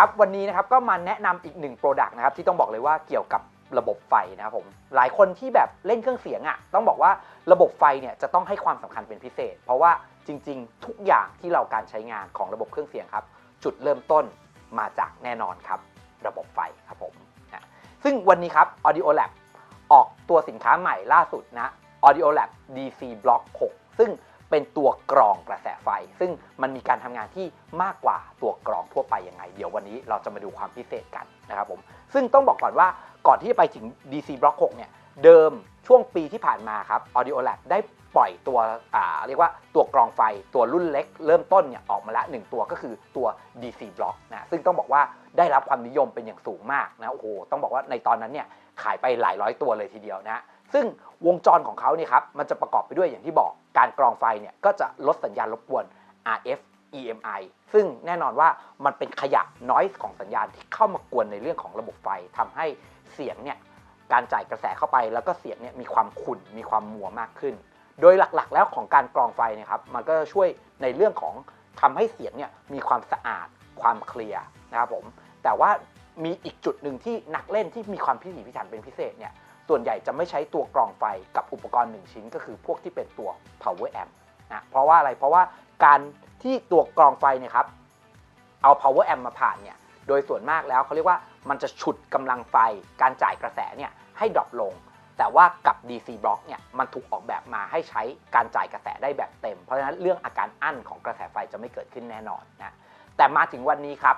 ครับวันนี้นะครับก็มาแนะนำอีกหนึ่งโปรดักต์นะครับที่ต้องบอกเลยว่าเกี่ยวกับระบบไฟนะครับผมหลายคนที่แบบเล่นเครื่องเสียงอะ่ะต้องบอกว่าระบบไฟเนี่ยจะต้องให้ความสำคัญเป็นพิเศษ เพราะว่าจริง ๆ ทุกอย่างที่เราการใช้งานของระบบเครื่องเสียงครับ จุดเริ่มต้นมาจากแน่นอนครับ ระบบไฟครับผมนะซึ่งวันนี้ครับ Audio Lab ออกตัวสินค้าใหม่ล่าสุดนะ Audio Lab DC Block 6 ซึ่ง เป็นตัวกรองกระแสไฟ ซึ่งมันมีการทำงานที่มากกว่าตัวกรองทั่วไปยังไง เดี๋ยววันนี้เราจะมาดูความพิเศษกันนะครับผมซึ่งต้องบอกก่อนว่าก่อนที่จะไปถึง DC Block 6 เนี่ย เดิมช่วงปีที่ผ่านมาครับ Audio Lab ได้ปล่อยตัวอ่าเรียกว่าตัวกรองไฟตัวรุ่นเล็ก เริ่มต้นเนี่ยออกมาละหนึ่งตัวก็คือตัว DC Block นะซึ่งต้องบอกว่าได้รับความนิยมเป็นอย่างสูงมากนะโอ้โหต้องบอกว่าในตอนนั้นเนี่ยขายไปหลายร้อยตัวเลยทีเดียวนะ ซึ่งวงจรของเขาเนี่ยครับมันจะประกอบไปด้วยอย่างที่บอกการกรองไฟเนี่ยก็จะลดสัญญาณรบกวน RF EMI ซึ่งแน่นอนว่ามันเป็นขยะน้อยของสัญญาณที่เข้ามากวนในเรื่องของระบบไฟทำให้เสียงเนี่ยการจ่ายกระแสเข้าไปแล้วก็เสียงเนี่ยมีความขุ่นมีความมัวมากขึ้น โดยหลักๆ แล้วของการกรองไฟเนะครับมันก็ช่วยในเรื่องของทำให้เสียงเนี่ยมีความสะอาดความเคลียร์นะครับผมแต่ว่ามีอีกจุดหนึ่งที่นักเล่นที่มีความพิถีพิถันเป็นพิเศษเนี่ย ส่วนใหญ่จะไม่ใช้ตัวกรองไฟกับอุปกรณ์ 1 ชิ้น ก็คือพวกที่เป็นตัว power amp นะเพราะว่าอะไรเพราะว่าการที่ตัวกรองไฟเนี่ยครับเอา power amp มาผ่านเนี่ยโดยส่วนมากแล้วเขาเรียกว่ามันจะฉุดกำลังไฟการจ่ายกระแสเนี่ยให้ดรอปลง แต่ว่ากับ DC block เนี่ยมันถูกออกแบบมาให้ใช้การจ่ายกระแสได้แบบเต็ม เพราะฉะนั้นเรื่องอาการอั้นของกระแสไฟจะไม่เกิดขึ้นแน่นอนนะแต่มาถึงวันนี้ครับ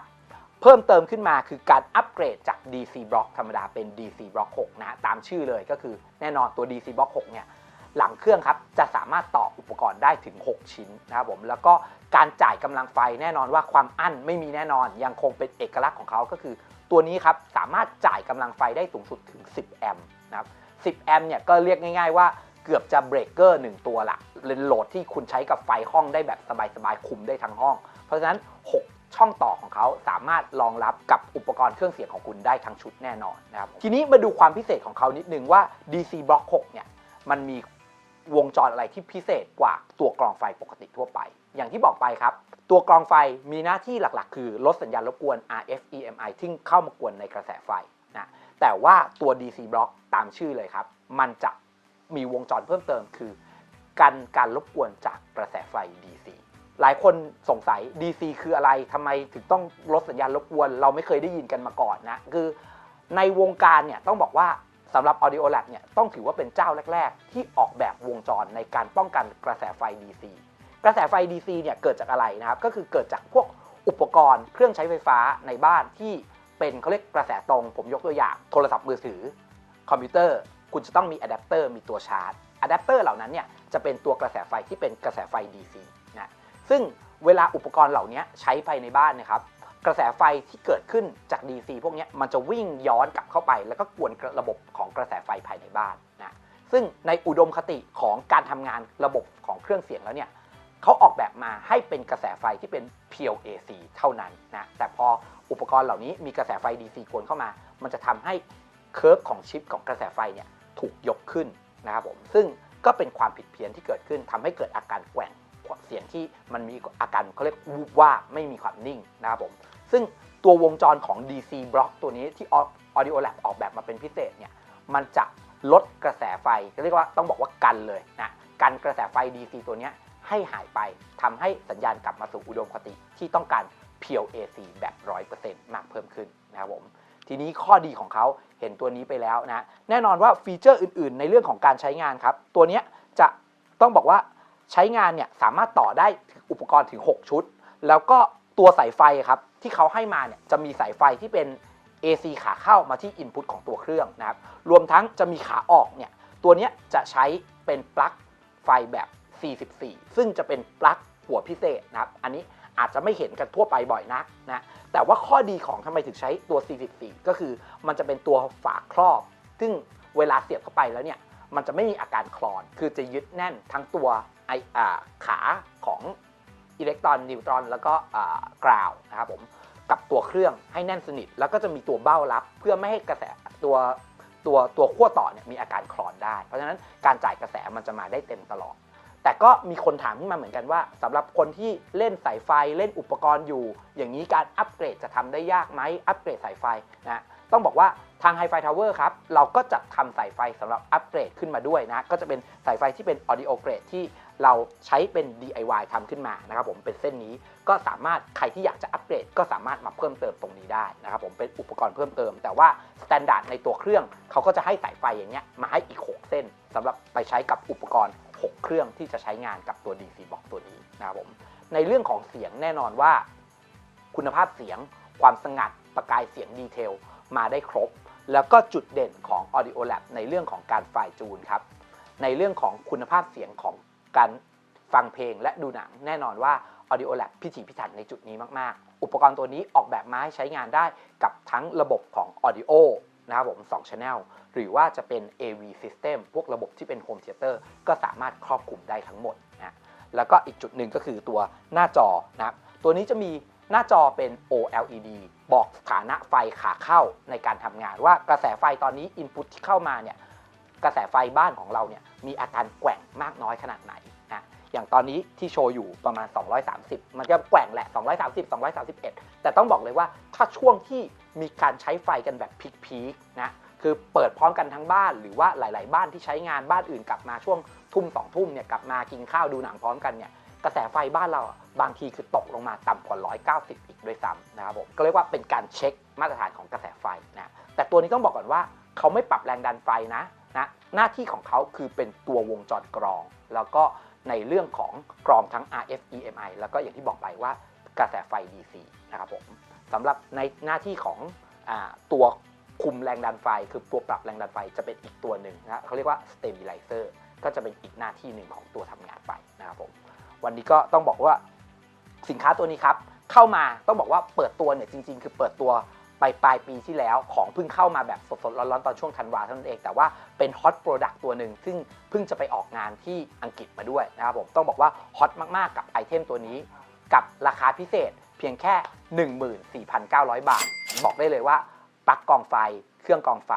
เพิ่มเติมขึ้นมาคือการอัปเกรดจาก DC Block ธรรมดาเป็น DC Block 6 นะฮะตามชื่อเลยก็คือแน่นอนตัว DC Block 6 เนี่ยหลังเครื่องครับจะสามารถต่ออุปกรณ์ได้ถึง 6 ชิ้นนะครับผมแล้วก็การจ่ายกำลังไฟแน่นอนว่าความอั้นไม่มีแน่นอน ยังคงเป็นเอกลักษณ์ของเขาก็คือ ตัวนี้ครับสามารถจ่ายกำลังไฟได้สูงสุดถึง 10 แอมป์นะครับ 10 แอมป์เนี่ยก็เรียกง่าย ๆว่าเกือบจะเบรกเกอร์1ตัวละเป็นโหลดที่คุณใช้กับไฟห้องได้แบบสบายๆคุมได้ทั้งห้อง เพราะฉะนั้น 6 ช่องต่อของเขาสามารถรองรับกับอุปกรณ์เครื่องเสียงของคุณได้ทั้งชุดแน่นอนนะครับทีนี้มาดูความพิเศษของเขานิดนึงว่า DC Block 6เนี่ยมันมีวงจรอะไรที่พิเศษกว่าตัวกรองไฟปกติทั่วไป อย่างที่บอกไปครับ ตัวกรองไฟมีหน้าที่หลักๆ คือลดสัญญาณรบกวน RF EMI ที่เข้ามากวนในกระแสไฟนะแต่ว่าตัว DC Block ตามชื่อเลยครับ มันจะมีวงจรเพิ่มเติมคือ กันการรบกวนจากกระแสไฟ DC หลายคนสงสัย DC คืออะไรทำไมถึงต้องลดสัญญาณรบกวน เราไม่เคยได้ยินกันมาก่อนนะ คือในวงการเนี่ยต้องบอกว่าสำหรับ Audio Lab เนี่ยต้องถือว่าเป็นเจ้าแรก ๆ ที่ออกแบบวงจรในการป้องกันกระแสไฟ DC กระแสไฟ DC เนี่ยเกิดจากอะไรนะครับ ก็คือเกิดจากพวกอุปกรณ์เครื่องใช้ไฟฟ้าในบ้านที่เป็นเขาเรียกกระแสตรง ผมยกตัวอย่าง โทรศัพท์มือถือ คอมพิวเตอร์ คุณจะต้องมีอะแดปเตอร์มีตัวชาร์จอะแดปเตอร์เหล่านั้นเนี่ยจะเป็นตัวกระแสไฟที่เป็นกระแสไฟ DC นะ ซึ่งเวลาอุปกรณ์เหล่านี้ใช้ภายในบ้านนะครับกระแสไฟที่เกิดขึ้นจาก DC พวกนี้มันจะวิ่งย้อนกลับเข้าไป แล้วก็กวนระบบของกระแสไฟภายในบ้านนะซึ่งในอุดมคติของการทำงานระบบของเครื่องเสียงแล้วเนี่ยเขาออกแบบมาให้เป็นกระแสไฟที่เป็นเพียว AC เท่านั้นนะแต่พออุปกรณ์เหล่านี้มีกระแสไฟ DC กวนเข้ามา มันจะทำให้เคอร์ฟของชิปของกระแสไฟเนี่ยถูกยกขึ้นนะครับผมซึ่งก็เป็นความผิดเพี้ยนที่เกิดขึ้นทำให้เกิดอาการแกว่ง เสียงที่มันมีอาการเขาเรียกวูบว่าไม่มีความนิ่งนะครับผมซึ่งตัววงจรของ DC Block ตัวนี้ที่ Audio Lab ออกแบบมาเป็นพิเศษเนี่ยมันจะลดกระแสไฟเรียกว่าต้องบอกว่ากันเลยนะกันกระแสไฟ DC ตัวนี้ให้หายไปทำให้สัญญาณกลับมาสู่อุดมคติที่ต้องการเพียว AC แบบ 100%มากเพิ่มขึ้นนะครับผมทีนี้ข้อดีของเขาเห็นตัวนี้ไปแล้วนะ แน่นอนว่าฟีเจอร์อื่นๆ ในเรื่องของการใช้งานครับ ตัวนี้จะต้องบอกว่า ใช้งานเนี่ยสามารถต่อได้อุปกรณ์ถึง 6 ชุด แล้วก็ตัวสายไฟครับที่เขาให้มาเนี่ยจะมีสายไฟที่เป็น AC ขาเข้ามาที่ Input ของตัวเครื่องนะครับ รวมทั้งจะมีขาออกเนี่ย ตัวนี้จะใช้เป็นปลั๊กไฟแบบ 44 ซึ่งจะเป็นปลั๊กหัวพิเศษนะครับ อันนี้อาจจะไม่เห็นกันทั่วไปบ่อยนักนะ แต่ว่าข้อดีของทำไมถึงใช้ตัว 44 ก็คือมันจะเป็นตัวฝาครอบ ซึ่งเวลาเสียบเข้าไปแล้วเนี่ย มันจะไม่มีอาการคลอน คือจะยึดแน่นทั้งตัว ไอขาของอิเล็กตรอนนิวตรอนแล้วก็กราวนะครับผมกับตัวเครื่องให้แน่นสนิท แล้วก็จะมีตัวเบ้ารับ เพื่อไม่ให้กระแสตัวตัวตัวขั้วต่อเนี่ยมีอาการคลอนได้ เพราะฉะนั้นการจ่ายกระแสมันจะมาได้เต็มตลอด แต่ก็มีคนถามขึ้นมาเหมือนกันว่าสำหรับคนที่เล่นสายไฟเล่นอุปกรณ์อยู่ อย่างนี้การอัปเกรดจะทำได้ยากไหมอัปเกรดสายไฟนะต้องบอกว่าทาง Hi-Fi Tower ครับ เราก็จัดทำสายไฟสำหรับอัปเกรดขึ้นมาด้วยนะ ก็จะเป็นสายไฟที่เป็น audio grade ที่ เราใช้เป็น DIY ทำขึ้นมานะครับผมเป็นเส้นนี้ก็สามารถใครที่อยากจะอัปเกรดก็สามารถมาเพิ่มเติมตรงนี้ได้นะครับผมเป็นอุปกรณ์เพิ่มเติม แต่ว่าสแตนดาร์ดในตัวเครื่องเขาก็จะให้สายไฟอย่างเงี้ยมาให้อีก 6 เส้นสำหรับไปใช้กับอุปกรณ์ 6 เครื่องที่จะใช้งานกับตัว DC box ตัวนี้นะครับผมในเรื่องของเสียงแน่นอนว่า คุณภาพเสียง ความสงัดประกายเสียงดีเทลมาได้ครบ แล้วก็จุดเด่นของ Audio Lab ในเรื่องของการไฟล์จูนครับในเรื่องของคุณภาพเสียงของ การฟังเพลงและดูหนังแน่นอนว่า Audio Lab พิถีพิถันในจุดนี้มาก ๆ อุปกรณ์ตัวนี้ออกแบบมาให้ใช้งานได้กับทั้งระบบของ Audio นะครับผม2 Channel หรือว่าจะเป็น AV System พวกระบบที่เป็น Home Theater ก็สามารถครอบคลุมได้ทั้งหมดนะแล้วก็อีกจุดหนึ่งก็คือตัวหน้าจอนะครับตัวนี้จะมีหน้าจอเป็น OLED บอกสถานะไฟขาเข้าในการทำงานว่ากระแสไฟตอนนี้ Input ที่เข้ามาเนี่ย กระแสไฟบ้านของเราเนี่ยมีอาการแกว่งมากน้อยขนาดไหนนะอย่างตอนนี้ที่โชว์อยู่ประมาณ 230 มันจะแกว่งแหละ 230 231 แต่ต้องบอกเลยว่าถ้าช่วงที่มีการใช้ไฟกันแบบพีคๆนะคือเปิดพร้อมกันทั้งบ้านหรือว่าหลาย ๆ บ้านที่ใช้งานบ้านอื่นกลับมาช่วงทุ่มสองทุ่มเนี่ยกลับมากินข้าวดูหนังพร้อมกันเนี่ยกระแสไฟบ้านเราบางทีคือตกลงมาต่ำกว่า 190 อีกด้วยซ้ำนะครับผมก็เรียกว่าเป็นการเช็คมาตรฐานของกระแสไฟนะแต่ตัวนี้ต้องบอกก่อนว่าเขาไม่ปรับแรงดันไฟนะ หน้าที่ของเขาคือเป็นตัววงจรกรอง แล้วก็ในเรื่องของกรองทั้ง RF EMI แล้วก็อย่างที่บอกไปว่ากระแสไฟ DC นะครับผมสำหรับในหน้าที่ของอตัวคุมแรงดันไฟ คือตัวปรับแรงดันไฟจะเป็นอีกตัวหนึ่งนะเขาเรียกว่า stabilizer ก็จะเป็นอีกหน้าที่หนึ่งของตัวทำงานไฟนะครับผมวันนี้ก็ต้องบอกว่าสินค้าตัวนี้ครับ เข้ามาต้องบอกว่าเปิดตัวเนี่ยจริง ๆ คือเปิดตัว ไปปลายปีที่แล้วของเพิ่งเข้ามาแบบสดๆร้อนๆ ตอนช่วงธันวาเท่านั้นเอง แต่ว่าเป็นฮอตโปรดักต์ตัวหนึ่งซึ่งเพิ่งจะไปออกงานที่อังกฤษมาด้วยนะครับผมต้องบอกว่าฮอตมากๆกับไอเทมตัวนี้ กับราคาพิเศษเพียงแค่ 14,900 บาท บอกได้เลยว่าปลั๊กกองไฟ เครื่องกองไฟ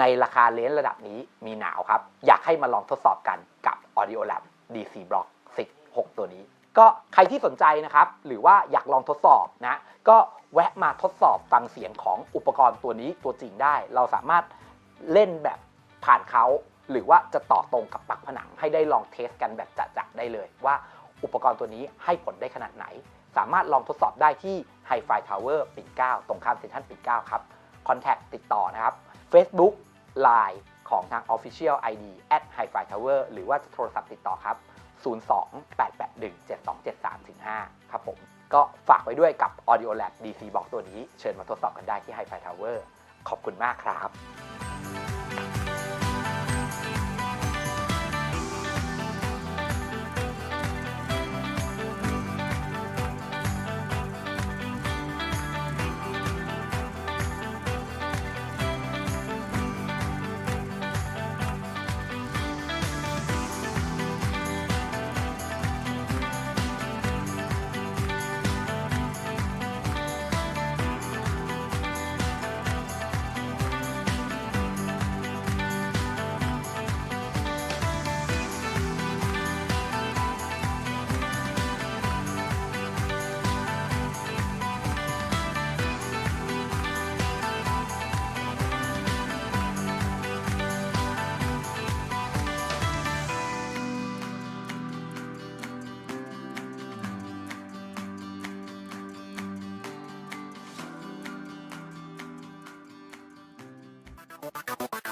ในราคาเลนส์ระดับนี้มีหนาวครับ อยากให้มาลองทดสอบกันกับ Audio Lab DC Block 6ตัวนี้ ก็ใครที่สนใจนะครับ หรือว่าอยากลองทดสอบนะก็แวะมาทดสอบฟังเสียงของอุปกรณ์ตัวนี้ตัวจริงได้ เราสามารถเล่นแบบผ่านเขา หรือว่าจะต่อตรงกับปักผนังให้ได้ลองเทสกันแบบจะๆได้เลย ว่าอุปกรณ์ตัวนี้ให้ผลได้ขนาดไหน สามารถลองทดสอบได้ที่ Hi-Fi Tower ปิ่นเก้าตรงข้ามเซ็นทรัลปิ่นเก้าครับคอนแทคติดต่อนะครับ Facebook Line ของทาง Official ID at Hi-Fi Tower หรือว่าจะโทรศัพท์ติดต่อครับ 02-881-7273-5 ครับผม ก็ฝากไว้ด้วยกับ Audio Lab DC Box ตัวนี้ เชิญมาทดสอบกันได้ที่ Hi-Fi Tower ขอบคุณมากครับ Thank you.